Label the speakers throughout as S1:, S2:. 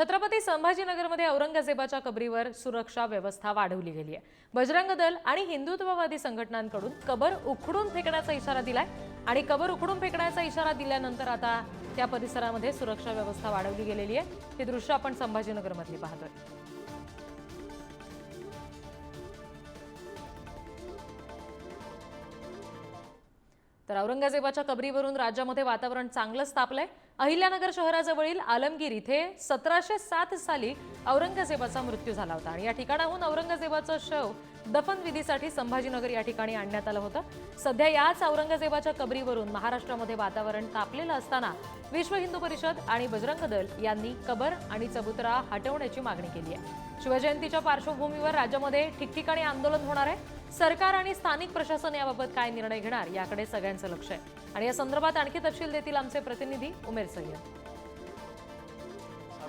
S1: छत्रपती संभाजीनगरमध्ये औरंगजेबाच्या कबरीवर सुरक्षा व्यवस्था वाढवली गेली आहे. बजरंग दल आणि हिंदुत्ववादी संघटनांकडून कबर उखडून फेकण्याचा इशारा दिलाय आणि कबर उखडून फेकण्याचा इशारा दिल्यानंतर आता त्या परिसरामध्ये सुरक्षा व्यवस्था वाढवली गेलेली आहे. ही दृश्य आपण संभाजीनगरमधली पाहतोय. तर औरंगजेबाच्या कबरीवरून राज्यामध्ये वातावरण चांगलंच तापलंय. अहिल्यानगर शहराजवळील आलमगीर इथे सतराशे सात साली औरंगजेबाचा मृत्यू झाला होता. आणि या ठिकाणाहून औरंगजेबाचं शव दफनविधीसाठी संभाजीनगर या ठिकाणी आणण्यात आलं होतं. सध्या याच औरंगजेबाच्या कबरीवरून महाराष्ट्रामध्ये वातावरण तापलेलं असताना विश्व हिंदू परिषद आणि बजरंग दल यांनी कबर आणि चबुतरा हटवण्याची मागणी केली आहे. शिवजयंतीच्या पार्श्वभूमीवर राज्यामध्ये ठिकठिकाणी आंदोलन होणार आहे. सरकार आणि स्थानिक प्रशासन याबाबत काय निर्णय घेणार याकडे सगळ्यांचं लक्ष आहे. आणि या संदर्भात आणखी तपशील देतील आमचे प्रतिनिधी उमेर सय्यद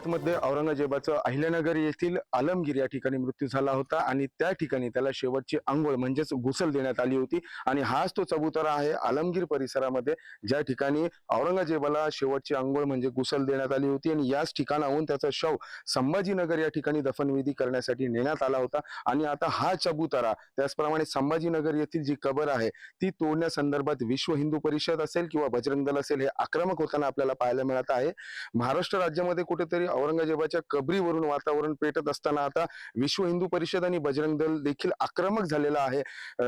S2: मध्ये औरंगजेबाचं अहिल्यानगर येथील आलमगीर या ठिकाणी मृत्यू झाला होता आणि त्या ठिकाणी त्याला शेवटची आंघोळ म्हणजेच घुसल देण्यात आली होती. आणि हाच तो चबुतरा आहे आलमगीर परिसरामध्ये ज्या ठिकाणी औरंगजेबाला शेवटची आंघोळ म्हणजे घुसल देण्यात आली होती. आणि याच ठिकाणाहून त्याचा शव संभाजीनगर या ठिकाणी दफनविधी करण्यासाठी नेण्यात आला होता. आणि आता हा चबुतरा त्याचप्रमाणे संभाजीनगर येथील जी कबर आहे ती तोडण्यासंदर्भात विश्व हिंदू परिषद असेल किंवा बजरंग दल असेल हे आक्रमक होताना आपल्याला पाहायला मिळत आहे. महाराष्ट्र राज्यामध्ये कुठेतरी औरंगजेबाच्या कबरीवरून वातावरण पेटत असताना आता विश्व हिंदू परिषद आणि बजरंग दल देखील आक्रमक झालेला आहे.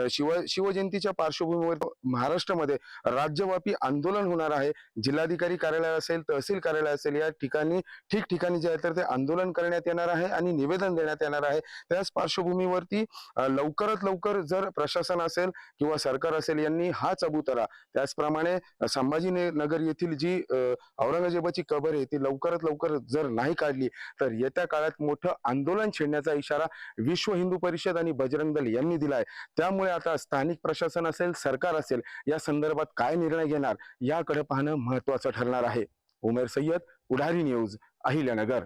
S2: शिव शिवजयंतीच्या पार्श्वभूमीवर महाराष्ट्रामध्ये राज्यव्यापी आंदोलन होणार आहे. जिल्हाधिकारी कार्यालय असेल तहसील कार्यालय असेल या ठिकाणी ठिकठिकाणी जे आहे तर ते आंदोलन करण्यात येणार आहे आणि निवेदन देण्यात येणार आहे. त्याच पार्श्वभूमीवरती लवकरात लवकर जर प्रशासन असेल किंवा सरकार असेल यांनी हा चबुतरा त्याचप्रमाणे संभाजीनगर येथील जी औरंगजेबाची कबर आहे ती लवकरात लवकर जर नाही काढली तर येत्या काळात मोठं आंदोलन छेडण्याचा इशारा विश्व हिंदू परिषद आणि बजरंग दल यांनी दिलाय. त्यामुळे आता स्थानिक प्रशासन असेल सरकार असेल या संदर्भात काय निर्णय घेणार याकडे पाहणं महत्वाचं ठरणार आहे. उमेर सय्यद उडारी न्यूज अहिल्यानगर.